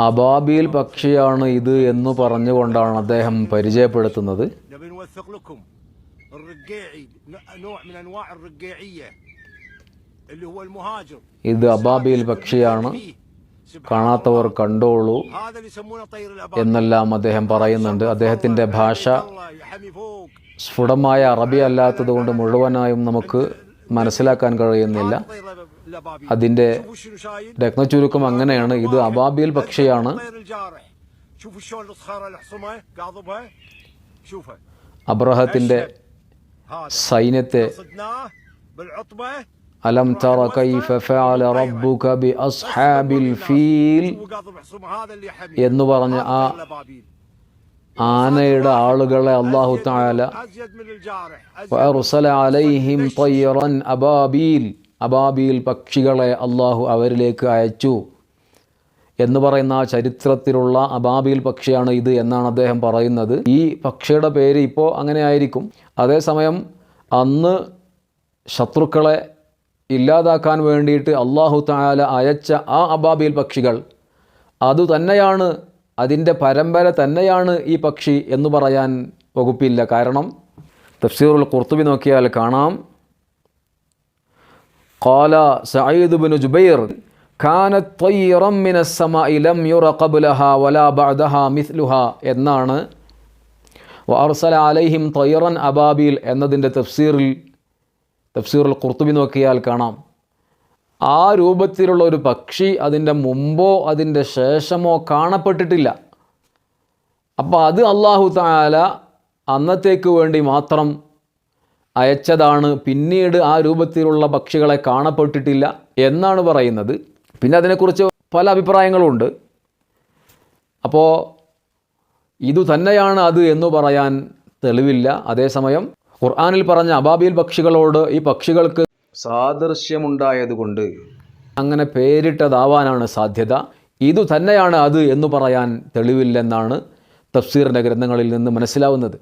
അബാബിൽ പക്ഷിയാണ് ഇത് എന്ന് പറഞ്ഞുകൊണ്ടാണ് അദ്ദേഹം പരിചയപ്പെടുത്തുന്നത്. ഇത് അബാബിൽ പക്ഷിയാണ്. കാണാത്തവർ കണ്ടോളൂ എന്നെല്ലാം അദ്ദേഹം പറയുന്നുണ്ട്. അദ്ദേഹത്തിന്റെ ഭാഷ സ്ഫുടമായ അറബി അല്ലാത്തതുകൊണ്ട് മുഴുവനായും നമുക്ക് മനസ്സിലാക്കാൻ കഴിയുന്നില്ല. അതിന്റെ രത്നചുരുക്കം അങ്ങനെയാണ്. ഇത് അബാബിയൽ പക്ഷിയാണ്. അബ്രഹത്തിന്റെ സൈന്യത്തെ അലം ബി ഫീൽ എന്ന് പറഞ്ഞ ആ ആനയുടെ ആളുകളെ അള്ളാഹു അലൈഹിം അബാബീൽ അബാബീൽ പക്ഷികളെ അള്ളാഹു അവരിലേക്ക് അയച്ചു എന്ന് പറയുന്ന ആ ചരിത്രത്തിലുള്ള അബാബിയിൽ പക്ഷിയാണ് ഇത് എന്നാണ് അദ്ദേഹം പറയുന്നത്. ഈ പക്ഷിയുടെ പേര് ഇപ്പോൾ അങ്ങനെ ആയിരിക്കും. അതേസമയം അന്ന് ശത്രുക്കളെ ഇല്ലാതാക്കാൻ വേണ്ടിയിട്ട് അള്ളാഹു താല അയച്ച ആ അബാബിയിൽ പക്ഷികൾ അതുതന്നെയാണ് അതിന്റെ പരമ്പര തന്നെയാണ് ഈ പക്ഷി എന്ന് പറയാൻ വകുപ്പില്ല. കാരണം തഫ്സീറുൽ കുർത്തുബി നോക്കിയാൽ കാണാം. قال سعيد بن جبير كانت طيرا من السماء لم ير قبلها ولا بعدها مثلها എന്നാണ് വഅർസല അലൈഹിം തയ്റൻ അബാബീൽ എന്നതിൻ്റെ തഫ്സീറിൽ തഫ്സീറുൽ ഖുർത്തുബി നോക്കിയാൽ കാണാം ആ രൂപത്തിലുള്ള ഒരു പക്ഷി അതിൻ്റെ മുമ്പോ അതിൻ്റെ ശേഷമോ കാണപ്പെട്ടിട്ടില്ല അപ്പോൾ അത് അള്ളാഹു താല അന്നത്തേക്ക് വേണ്ടി മാത്രം അയച്ചതാണ്. പിന്നീട് ആ രൂപത്തിലുള്ള പക്ഷികളെ കാണപ്പെട്ടിട്ടില്ല എന്നാണ് പറയുന്നത്. പിന്നെ അതിനെക്കുറിച്ച് പല അഭിപ്രായങ്ങളുണ്ട്. അപ്പോൾ ഇതു തന്നെയാണ് അത് എന്ന് പറയാൻ തെളിവില്ല. അതേസമയം ഖുർആാനിൽ പറഞ്ഞ അബാബീൽ പക്ഷികളോട് ഈ പക്ഷികൾക്ക് സാദൃശ്യമുണ്ടായതുകൊണ്ട് അങ്ങനെ പേരിട്ടതാവാനാണ് സാധ്യത. ഇതു തന്നെയാണ് അത് എന്ന് പറയാൻ തെളിവില്ലെന്നാണ് തഫ്സീറിന്റെ ഗ്രന്ഥങ്ങളിൽ നിന്ന് മനസ്സിലാവുന്നത്.